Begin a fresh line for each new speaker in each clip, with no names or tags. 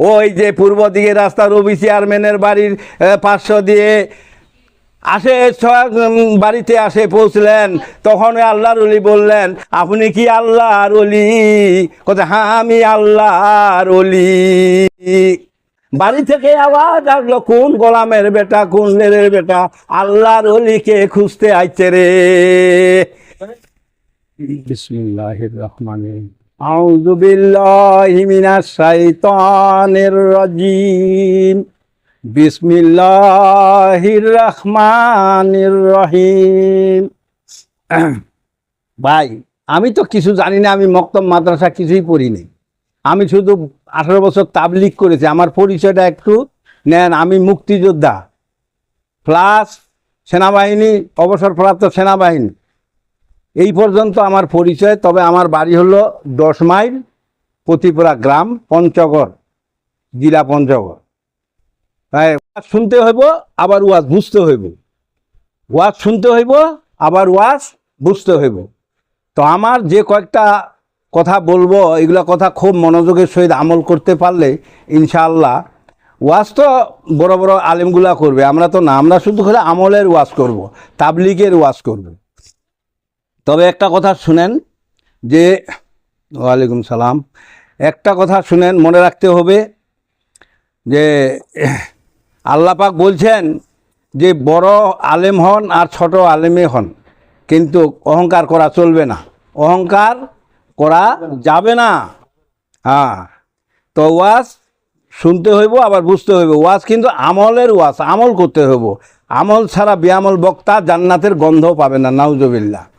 ওই যে পূর্ব দিকে রাস্তা রবি চেয়ারম্যানের বাড়ির পাঁচশো দিয়ে আসে বাড়িতে আসে, পৌঁছলেন। তখন আল্লাহর অলি বললেন, আপনি কি আল্লাহর অলি কোথায় হ্যাঁ আমি আল্লাহর অলি বাড়ি থেকে আওয়াজ আসলো, কোন গোলামের বেটা, কোন লেরের বেটা? আল্লাহর অলিকে খুঁজতে আইছে রে? বিসমিল্লাহির রহমানির আউযু বিল্লাহি মিনাশ শাইতানির রাজিম। বিসমিল্লাহির রহমানির রহিম। ভাই, আমি তো কিছু জানি না, আমি মক্তম মাদ্রাসা কিছুই পড়িনি আমি শুধু আঠারো বছর তাবলিক করেছি। আমার পরিচয়টা একটু নেন, আমি মুক্তিযোদ্ধা। প্লাস সেনাবাহিনী, অবসরপ্রাপ্ত সেনাবাহিনী। এই পর্যন্ত আমার পরিচয়, তবে আমার বাড়ি হলো দশ মাইল প্রতিপুরা গ্রাম, পঞ্চগড়, জেলা পঞ্চগড়। হ্যাঁ ওয়াজ শুনতে হইব, আবার ওয়াজ বুঝতে হইব। ওয়াজ শুনতে হইব, আবার ওয়াজ বুঝতে হইব। তো আমার যে কয়েকটা কথা বলব, এগুলো কথা খুব মনোযোগের সহিত আমল করতে পারলে ইনশাআল্লাহ। ওয়াজ তো বড় বড় আলেমগুলা করবে, আমরা তো না, আমরা শুধু করে আমলের ওয়াজ করব, তাবলিগের ওয়াজ করব। তবে একটা কথা শুনেন যে, ওয়ালাইকুম সালাম। একটা কথা শুনেন, মনে রাখতে হবে যে, আল্লাহ পাক বলছেন যে, বড় আলেম হন আর ছোট আলেমে হন। কিন্তু অহংকার করা চলবে না। অহংকার করা যাবে না। হ্যাঁ। তো ওয়াজ শুনতে হইব, আবার বুঝতে হইব। ওয়াজ কিন্তু আমলের ওয়াজ, আমল করতে হইব। আমল ছাড়া বিয়ামল বক্তা জান্নাতের গন্ধ পাবে না নাউজবিল্লা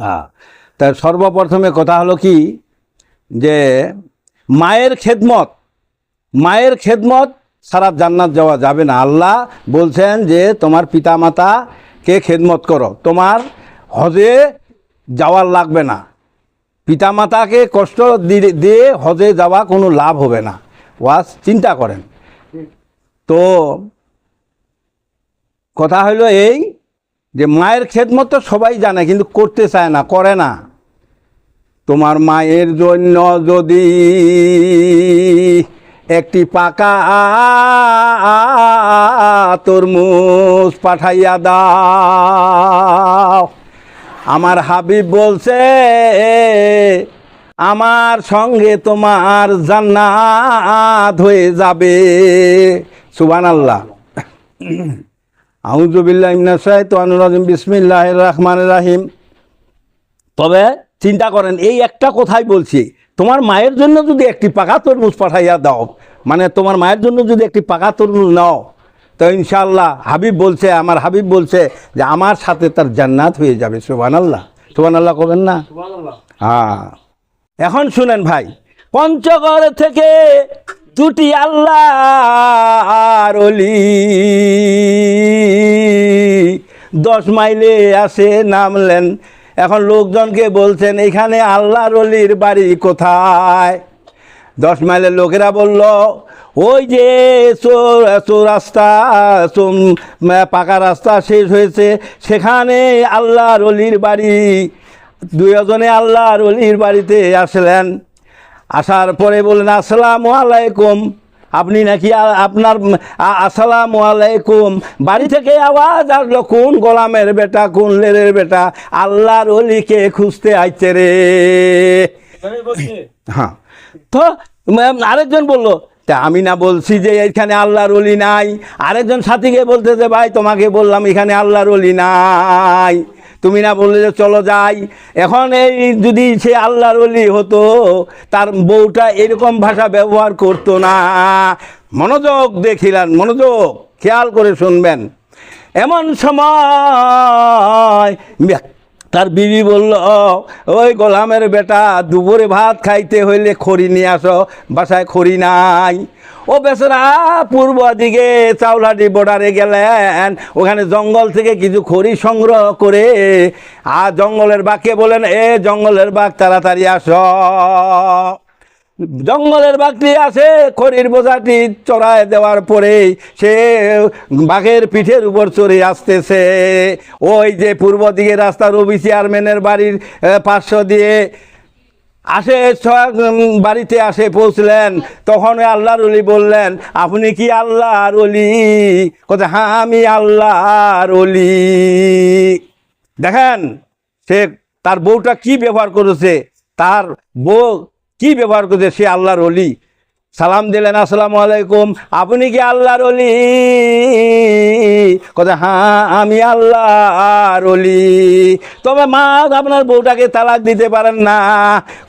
হ্যাঁ তা সর্বপ্রথমে কথা হলো কি? যে মায়ের খেদমত মায়ের খেদমত সারা জান্নাত যাওয়া যাবে না। আল্লাহ বলছেন যে তোমার পিতামাতাকে খেদমত করো? তোমার হজে যাওয়ার লাগবে না। পিতামাতাকে কষ্ট দিয়ে হজে যাওয়া কোনো লাভ হবে না। ওয়াজ চিন্তা করেন। তো কথা হলো এই যে মায়ের খেদমত তো সবাই জানে, কিন্তু করতে চায় না, করে না। তোমার মায়ের জন্য যদি একটি পাকা তরমুজ পাঠাইয়া দাও। আমার হাবিব বলছে, আমার সঙ্গে তোমার জান্নাত হয়ে যাবে। সুবান আল্লাহ আউজুবিল্লাহ বিসমিল্লাহ রহমান রাহিম। তবে চিন্তা করেন এই একটা কথাই বলছি তোমার মায়ের জন্য যদি একটি পাকা তরমুজ পাঠাইয়া দাও মানে তোমার মায়ের জন্য যদি একটি পাকা তরমুজ নাও তো ইনশাল্লাহ হাবিব বলছে আমার হাবিব বলছে যে আমার সাথে তার জান্নাত হয়ে যাবে সুবান আল্লাহ সুবান আল্লাহ করবেন না হ্যাঁ। এখন শুনেন ভাই পঞ্চগড় থেকে দুটি আল্লাহ আর অলি দশ মাইলে আসে নামলেন। এখন লোকজনকে বলছেন, এখানে আল্লাহর অলির বাড়ি কোথায়? দশ মাইলের লোকেরা বলল, ওই যে চুম- পাকা রাস্তা শেষ হয়েছে। সেখানে আল্লাহর অলির বাড়ি। দুজনে আল্লাহর অলির বাড়িতে আসলেন। আসার পরে বললেন, আসসালামু আলাইকুম। আপনি নাকি আপনার আসসালামু আলাইকুম। বাড়ি থেকে আওয়াজ আসলো কোন গোলামের বেটা কোন লেরের বেটা? আল্লাহর অলিকে খুঁজতে আইছে রে। হ্যাঁ। তো আরেকজন বলল তা আমি না বলছি যে এখানে আল্লাহর অলি নাই। আরেকজন সাথীকে বলতেছে ভাই তোমাকে বললাম এখানে আল্লাহর অলি নাই। তুমি না বললে যে চলো যাই। এখন এই যদি সে আল্লাহর অলি হতো, তার বউটা এরকম ভাষা ব্যবহার করতো না। মনোযোগ দেখিলেন, মনোযোগ খেয়াল করে শুনবেন। এমন সময় তার বিবি বলল ওই গোলামের বেটা, দুপুরে ভাত খাইতে হইলে খড়ি নিয়ে আসো, বাসায় খড়ি নাই। ও বেচারা পূর্ব দিকে চাউলাটি বর্ডারে গেলেন, ওখানে জঙ্গল থেকে কিছু খড়ি সংগ্রহ করে, আর জঙ্গলের বাঘকে বলেন, এ জঙ্গলের বাঘ, তাড়াতাড়ি আসো। জঙ্গলের বাঘটি আসে খড়ির বোঝাটি চড়ায় দেওয়ার পরে সে বাঘের পিঠের উপর চড়ে আসতেছে। ওই যে পূর্ব দিকে রাস্তা রবি চেয়ারম্যানের বাড়ির পার্শ্ব দিয়ে আসে বাড়িতে আসে, পৌঁছলেন। তখন আল্লাহর অলি বললেন, আপনি কি আল্লাহর অলি কোথায় হ্যাঁ আমি আল্লাহর অলি দেখেন, সে তার বউটা কি ব্যবহার করেছে? তার বউ কি ব্যবহার করছে? সে আল্লাহর অলি সালাম দিলেন, আসসালামু আলাইকুম, আপনি কি আল্লাহর অলি কোথায় হ্যাঁ আমি আল্লাহর অলি তবে মা আপনার বউটাকে তালাক দিতে পারেন না।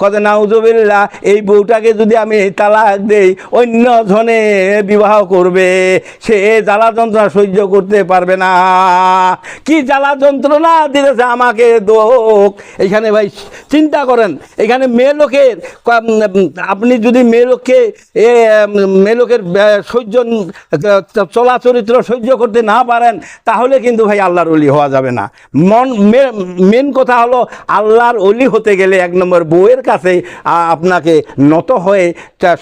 কথা নাউজুবিল্লাহ, এই বউটাকে যদি আমি তালাক দেই, অন্য জনে বিবাহ করবে। সে জ্বালা যন্ত্রণা সহ্য করতে পারবে না। কি জ্বালা যন্ত্রণা দিতেছে আমাকে দোক এখানে ভাই, চিন্তা করেন, এখানে মেয়ে লোকের আপনি যদি মেয়ে লোককে এ উম, মেয়ে লোকের আহ, সহ্য চলাচরিত্র চলা চরিত্র সহ্য করতে না পারেন তাহলে কিন্তু ভাই আল্লাহর অলি হওয়া যাবে না। মন মেন কথা হলো আল্লাহর অলি হতে গেলে এক নম্বর বউয়ের কাছে আপনাকে নত হয়ে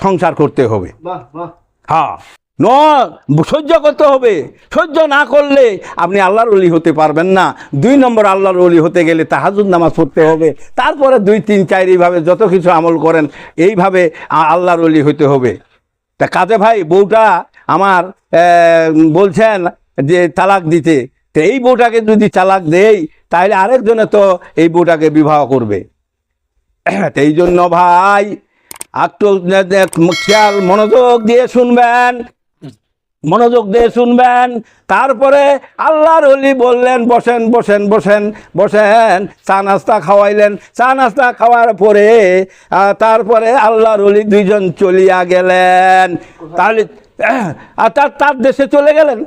সংসার করতে হবে। হ্যাঁ। ন, সহ্য করতে হবে। সহ্য না করলে আপনি আল্লাহর অলি হতে পারবেন না। দুই নম্বর, আল্লাহর অলি হতে গেলে তাহাজুদ নামাজ পড়তে হবে। তারপরে দুই, তিন, চার, এইভাবে যত কিছু আমল করেন, এইভাবে আল্লাহর অলি হতে হবে। তা কাজে ভাই, বউটা আমার বলছেন যে তালাক দিতে। তো এই বউটাকে যদি তালাক দেই, তাহলে আরেকজনে তো এই বউটাকে বিবাহ করবে। এই জন্য ভাই, একটু খেয়াল, মনোযোগ দিয়ে শুনবেন। মনোযোগ দিয়ে শুনবেন। তারপরে আল্লাহর অলি বললেন, বসেন বসেন বসেন বসেন, চা নাস্তা খাওয়াইলেন। চা নাস্তা খাওয়ার পরে তারপরে আল্লাহর অলি দুইজন চলিয়া গেলেন। তাহলে আর তার তার দেশে চলে গেলেন।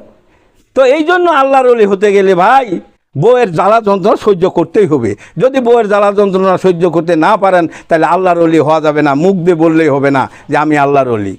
তো এই জন্য আল্লাহর অলি হতে গেলে ভাই, বউয়ের জ্বালা যন্ত্রণা সহ্য করতেই হবে। যদি বউয়ের জ্বালা যন্ত্রণা সহ্য করতে না পারেন, তাহলে আল্লাহর অলি হওয়া যাবে না। মুখ দিয়ে বললেই হবে না যে আমি আল্লাহর অলি